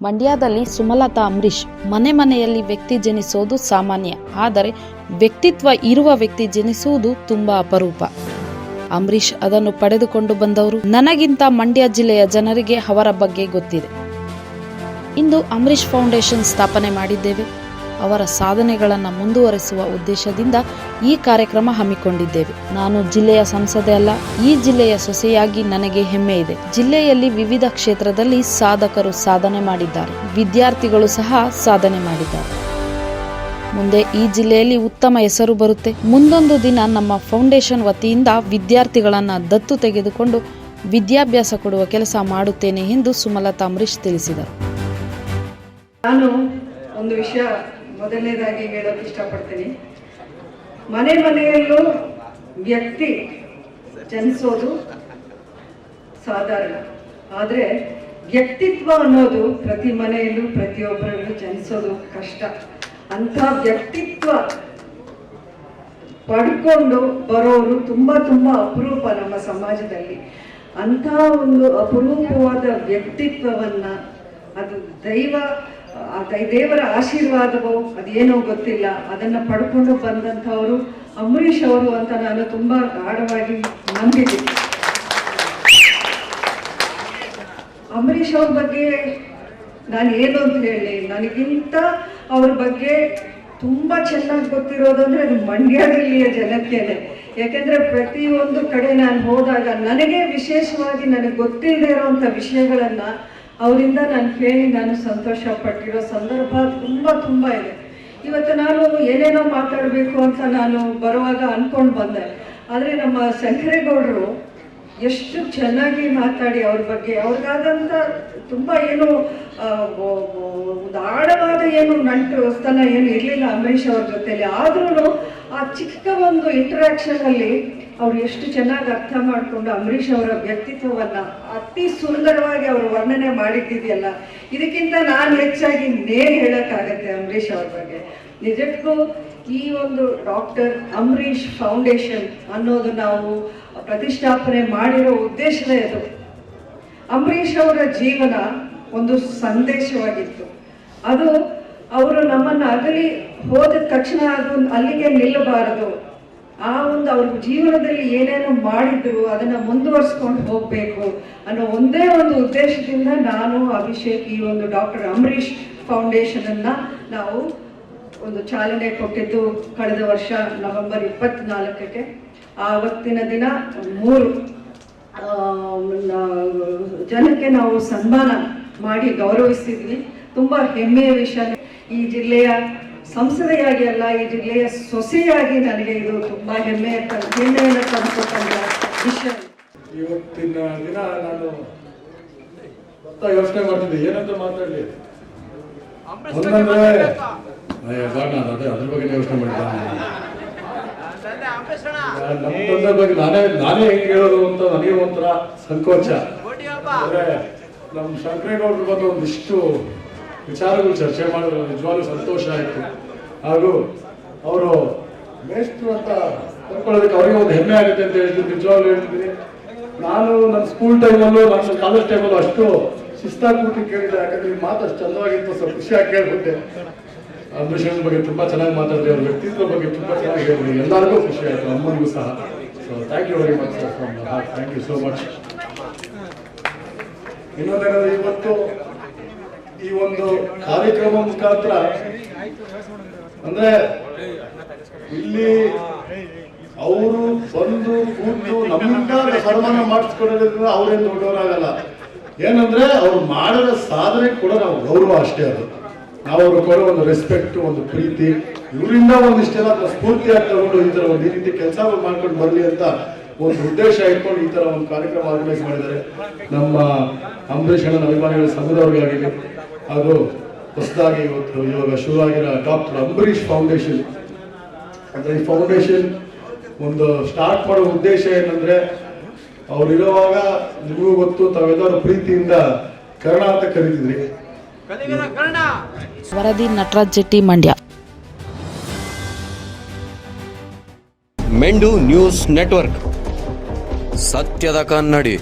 ಮಂಡ್ಯದಲ್ಲಿ ಸುಮಲತಾ ಅಂಬರೀಶ್ ಮನೆ ಮನೆಯಲ್ಲಿ ವ್ಯಕ್ತಿ ಜನಿಸೋದು ಸಾಮಾನ್ಯ, ಆದರೆ ವ್ಯಕ್ತಿತ್ವ ಇರುವ ವ್ಯಕ್ತಿ ಜನಿಸುವುದು ತುಂಬಾ ಅಪರೂಪ. ಅಂಬರೀಶ್ ಅದನ್ನು ಪಡೆದುಕೊಂಡು ಬಂದವರು ನನಗಿಂತ ಮಂಡ್ಯ ಜಿಲ್ಲೆಯ ಜನರಿಗೆ ಅವರ ಬಗ್ಗೆ ಗೊತ್ತಿದೆ. ಇಂದು ಅಂಬರೀಶ್ ಫೌಂಡೇಶನ್ ಸ್ಥಾಪನೆ ಮಾಡಿದ್ದೇವೆ. ಅವರ ಸಾಧನೆಗಳನ್ನು ಮುಂದುವರೆಸುವ ಉದ್ದೇಶದಿಂದ ಈ ಕಾರ್ಯಕ್ರಮ ಹಮ್ಮಿಕೊಂಡಿದ್ದೇವೆ. ನಾನು ಜಿಲ್ಲೆಯ ಸಂಸದೆ ಅಲ್ಲ, ಈ ಜಿಲ್ಲೆಯ ಸೊಸೆಯಾಗಿ ನನಗೆ ಹೆಮ್ಮೆ ಇದೆ. ಜಿಲ್ಲೆಯಲ್ಲಿ ವಿವಿಧ ಕ್ಷೇತ್ರದಲ್ಲಿ ಸಾಧಕರು ಸಾಧನೆ ಮಾಡಿದ್ದಾರೆ, ವಿದ್ಯಾರ್ಥಿಗಳು ಸಹ ಸಾಧನೆ ಮಾಡಿದ್ದಾರೆ. ಮುಂದೆ ಈ ಜಿಲ್ಲೆಯಲ್ಲಿ ಉತ್ತಮ ಹೆಸರು ಬರುತ್ತೆ. ಮುಂದೊಂದು ದಿನ ನಮ್ಮ ಫೌಂಡೇಶನ್ ವತಿಯಿಂದ ವಿದ್ಯಾರ್ಥಿಗಳನ್ನು ದತ್ತು ತೆಗೆದುಕೊಂಡು ವಿದ್ಯಾಭ್ಯಾಸ ಕೊಡುವ ಕೆಲಸ ಮಾಡುತ್ತೇನೆ ಎಂದು ಸುಮಲತಾ ಅಂಬರೀಶ್ ತಿಳಿಸಿದರು. ನಾನು ಒಂದು ವಿಷಯ ಮೊದಲನೇದಾಗಿ ಹೇಳೋಕೆ ಇಷ್ಟಪಡ್ತೀನಿ. ಮನೆ ಮನೆಯಲ್ಲೂ ವ್ಯಕ್ತಿ ಜನಿಸೋದು ಸಾಧಾರಣ. ಆದರೆ ವ್ಯಕ್ತಿತ್ವ ಅನ್ನೋದು ಪ್ರತಿ ಮನೆಯಲ್ಲೂ, ಪ್ರತಿಯೊಬ್ಬರಲ್ಲೂ ಜನಿಸೋದು ಕಷ್ಟ. ಅಂಥ ವ್ಯಕ್ತಿತ್ವ ಪಡ್ಕೊಂಡು ಬರೋರು ತುಂಬ ತುಂಬ ಅಪರೂಪ ನಮ್ಮ ಸಮಾಜದಲ್ಲಿ. ಅಂಥ ಒಂದು ಅಪರೂಪವಾದ ವ್ಯಕ್ತಿತ್ವವನ್ನ, ಅದು ದೈವ ದೇವರ ಆಶೀರ್ವಾದವೋ, ಅದೇನೋ ಗೊತ್ತಿಲ್ಲ. ಅದನ್ನು ಪಡ್ಕೊಂಡು ಬಂದಂಥವರು ಅಂಬರೀಷ್ ಅವರು ಅಂತ ನಾನು ತುಂಬ ಗಾಢವಾಗಿ ನಂಬಿದ್ದೀನಿ ಅಂಬರೀಷ್ ಅವ್ರ ಬಗ್ಗೆ ನಾನು ಏನು ಅಂತ ಹೇಳಿ, ನನಗಿಂತ ಅವ್ರ ಬಗ್ಗೆ ತುಂಬ ಚೆನ್ನಾಗಿ ಗೊತ್ತಿರೋದು ಅಂದರೆ ಅದು ಮಂಡ್ಯದಲ್ಲಿಯ ಜನಕ್ಕೇನೆ. ಯಾಕೆಂದರೆ ಪ್ರತಿಯೊಂದು ಕಡೆ ನಾನು ಹೋದಾಗ ನನಗೆ ವಿಶೇಷವಾಗಿ ನನಗೆ ಗೊತ್ತಿಲ್ಲದೆ ಇರೋವಂಥ ವಿಷಯಗಳನ್ನ ಅವರಿಂದ ನಾನು ಕೇಳಿ ನಾನು ಸಂತೋಷ ಪಟ್ಟಿರೋ ಸಂದರ್ಭ ತುಂಬಾ ತುಂಬಾ ಇದೆ. ಇವತ್ತು ನಾನು ಏನೇನೋ ಮಾತಾಡಬೇಕು ಅಂತ ನಾನು ಬರುವಾಗ ಅಂದ್ಕೊಂಡು ಬಂದೆ. ಆದರೆ ನಮ್ಮ ಶಂಕರೇಗೌಡರು ಎಷ್ಟು ಚೆನ್ನಾಗಿ ಮಾತಾಡಿ ಅವ್ರ ಬಗ್ಗೆ ಅವ್ರಿಗಾದಂಥ ತುಂಬ ಏನು ಆಳವಾದ ಏನು ನಂಟು ಸ್ಥಾನ ಏನು ಇರಲಿಲ್ಲ ಅಂಬರೀಷ್ ಅವ್ರ ಜೊತೆಲಿ. ಆದ್ರೂ ಆ ಚಿಕ್ಕ ಒಂದು ಇಂಟ್ರಾಕ್ಷನಲ್ಲಿ ಅವ್ರು ಎಷ್ಟು ಚೆನ್ನಾಗಿ ಅರ್ಥ ಮಾಡಿಕೊಂಡು ಅಂಬರೀಷ್ ಅವರ ವ್ಯಕ್ತಿತ್ವವನ್ನ ಅತಿ ಸುಂದರವಾಗಿ ಅವರು ವರ್ಣನೆ ಮಾಡಿದ್ದಿದೆಯಲ್ಲ, ಇದಕ್ಕಿಂತ ನಾನು ಹೆಚ್ಚಾಗಿ ನೇರ್ ಹೇಳೋಕ್ಕಾಗತ್ತೆ ಅಂಬರೀಷ್ ಅವ್ರ ಬಗ್ಗೆ? ನಿಜಕ್ಕೂ ಈ ಒಂದು ಡಾಕ್ಟರ್ ಅಂಬರೀಷ್ ಫೌಂಡೇಶನ್ ಅನ್ನೋದು ನಾವು ಪ್ರತಿಷ್ಠಾಪನೆ ಮಾಡಿರೋ ಉದ್ದೇಶವೇ ಅದು. ಅಂಬರೀಷ್ ಅವರ ಜೀವನ ಒಂದು ಸಂದೇಶವಾಗಿತ್ತು. ಅದು ಅವರು ನಮ್ಮನ್ನ ಅಗಲಿ ಹೋದ ತಕ್ಷಣ ಅದು ಅಲ್ಲಿಗೆ ನಿಲ್ಲಬಾರದು. ಆ ಒಂದು ಅವ್ರ ಜೀವನದಲ್ಲಿ ಏನೇನು ಮಾಡಿದ್ರು, ಅದನ್ನ ಮುಂದುವರಿಸ್ಕೊಂಡು ಹೋಗ್ಬೇಕು ಅನ್ನೋ ಒಂದೇ ಒಂದು ಉದ್ದೇಶದಿಂದ ನಾನು ಅಭಿಷೇಕ್, ಈ ಒಂದು ಡಾಕ್ಟರ್ ಅಂಬರೀಷ್ ಫೌಂಡೇಶನ್ ಅನ್ನ ನಾವು ಒಂದು ಚಾಲನೆ ಕೊಟ್ಟಿದ್ದು ಕಳೆದ ವರ್ಷ ನವೆಂಬರ್ ಇಪ್ಪತ್ನಾಲ್ಕಕ್ಕೆ. ಆವತ್ತಿನ ದಿನ ಮೂರು ಜನಕ್ಕೆ ನಾವು ಸನ್ಮಾನ ಮಾಡಿ ಗೌರವಿಸಿದ್ವಿ. ತುಂಬಾ ಹೆಮ್ಮೆಯ ವಿಷಯ ಈ ಜಿಲ್ಲೆಯ ಸಂಸದೆಯಾಗಿ ಅಲ್ಲ ಈ ಜಿಲ್ಲೆಯ ಸೊಸೆಯಾಗಿ ನನಗೆ ಇದು ತುಂಬಾ ಹೆಮ್ಮೆ ಹೆಮ್ಮೆಯನ್ನು ತಂದುಕೊಟ್ಟಂತ ವಿಷಯ. ಇವತ್ತಿನ ದಿನ ನಾನು ಯೋಚನೆ ಮಾಡ್ತಿದ್ದೆ. ಏನಂತ ಮಾತಾಡ್ಲಿ? ಒಂದಂದ್ರೆ ಅದೇ ಅದ್ರ ಬಗ್ಗೆ ಯೋಚನೆ ಮಾಡಿದ್ದೆ ಬಗ್ಗೆ ನಾನೇ ನಾನೇ ಹೆಂಗ್ ಹೇಳೋದು ಅಂತ ನನಗೆ ಒಂಥರ ಸಂಕೋಚ. ನಮ್ ನಮ್ಮ ಶಂಕರೇಗೌಡರ ಬಗ್ಗೆ ಒಂದಿಷ್ಟು ವಿಚಾರಗಳು ಚರ್ಚೆ ಮಾಡಿದ್ರು, ನಿಜವಾಗ್ಲೂ ಸಂತೋಷ ಆಯಿತು. ಹಾಗೂ ಅವರು ಮೇಷ್ಟ್ರು ಅಂತ ಕರ್ಕೊಳ್ಳೋದಕ್ಕೆ ಅವರಿಗೆ ಒಂದು ಹೆಮ್ಮೆ ಆಗುತ್ತೆ ಅಂತ ಹೇಳಿದ್ರು ನಿಜವಾಗ್ಲೂ ಹೇಳ್ತಿದ್ದೀನಿ ನಾನು ನನ್ನ ಸ್ಕೂಲ್ ಟೈಮಲ್ಲೂ ನಾನು ಕಾಲೇಜ್ ಟೈಮಲ್ಲೂ ಅಷ್ಟು ಶಿಸ್ತಾಗಿ ಕೂತಿ ಕೇಳಿದ್ದೆ ಯಾಕಂದ್ರೆ ನಿಮ್ಮ ಮಾತು ಅಷ್ಟು ಚಂದವಾಗಿತ್ತು, ಸ್ವಲ್ಪ ಖುಷಿಯಾಗಿ ಕೇಳ್ಬಿಟ್ಟೆ. ಅಂಬರೀಷನ್ ಬಗ್ಗೆ ತುಂಬ ಚೆನ್ನಾಗಿ ಮಾತಾಡಿದೆ, ಅವ್ರ ವ್ಯಕ್ತಿತ್ವ ಬಗ್ಗೆ ತುಂಬ ಚೆನ್ನಾಗಿ ಹೇಳಿದ್ರಿ ಎಲ್ಲರಿಗೂ ಖುಷಿ ಆಯಿತು ಅಮ್ಮನಿಗೂ ಸಹ. So thank you very much thank you so much ಇನ್ನೊಂದೇನಾದ್ರೆ ಇವತ್ತು ಈ ಒಂದು ಕಾರ್ಯಕ್ರಮ ಮುಖಾಂತರ ಅಂದ್ರೆ ಇಲ್ಲಿ ಅವರು ಬಂದು ಕೂತು ನಮ್ಮಿಂದ ಸನ್ಮಾನ ಮಾಡಿಸ್ಕೊಳ್ಳೋದ್ರಿಂದ ಅವ್ರೇನ್ ದೊಡ್ಡವರಾಗಲ್ಲ. ಏನಂದ್ರೆ ಅವ್ರು ಮಾಡಿದ ಸಾಧನೆ ಕೂಡ ನಾವು ಗೌರವ ಅಷ್ಟೇ ಅದು. ನಾವು ಅವ್ರ ಕೊಡೋ ಒಂದು ರೆಸ್ಪೆಕ್ಟ್ ಒಂದು ಪ್ರೀತಿ, ಇವರಿಂದ ಒಂದಿಷ್ಟೆಲ್ಲ ಸ್ಫೂರ್ತಿ ಸ್ಫೂರ್ತಿಯಾಗಿ ತಗೊಂಡು ಈ ತರ ಒಂದು ಈ ರೀತಿ ಕೆಲಸ ಮಾಡ್ಕೊಂಡು ಬರಲಿ ಅಂತ ಒಂದು ಉದ್ದೇಶ ಇಟ್ಕೊಂಡು ಈ ತರ ಒಂದು ಕಾರ್ಯಕ್ರಮ ಆರ್ಗನೈಸ್ ಮಾಡಿದ್ದಾರೆ. ನಮ್ಮ ಅಂಬರೀಷ್ ಅಣ್ಣನ ಅಭಿಮಾನಿಗಳ ಸಂಘದವ್ರಿಗಾಗಲಿ ಹಾಗೂ ಹೊಸದಾಗಿ ಇವತ್ತು ಇವಾಗ ಶುರುವಾಗಿರೋ ಡಾಕ್ಟರ್ ಅಂಬರೀಷ್ ಫೌಂಡೇಶನ್. ಅಂದರೆ ಈ ಫೌಂಡೇಶನ್ ಒಂದು ಸ್ಟಾರ್ಟ್ ಮಾಡೋ ಉದ್ದೇಶ ಏನಂದ್ರೆ ಅವರಿರುವಾಗ ನಿಮಗೂ ಗೊತ್ತು ತಾವೆಲ್ಲರೂ ಪ್ರೀತಿಯಿಂದ ಕರ್ಣ ಅಂತ ಕರೀತಿದ್ರಿ. ವರದಿ ನಟರಾಜ್ ಜೆಟ್ಟಿ ಮಂಡ್ಯ. ಮೆಂಡು ನ್ಯೂಸ್ ನೆಟ್ವರ್ಕ್. ಸತ್ಯದ ಕನ್ನಡಿ.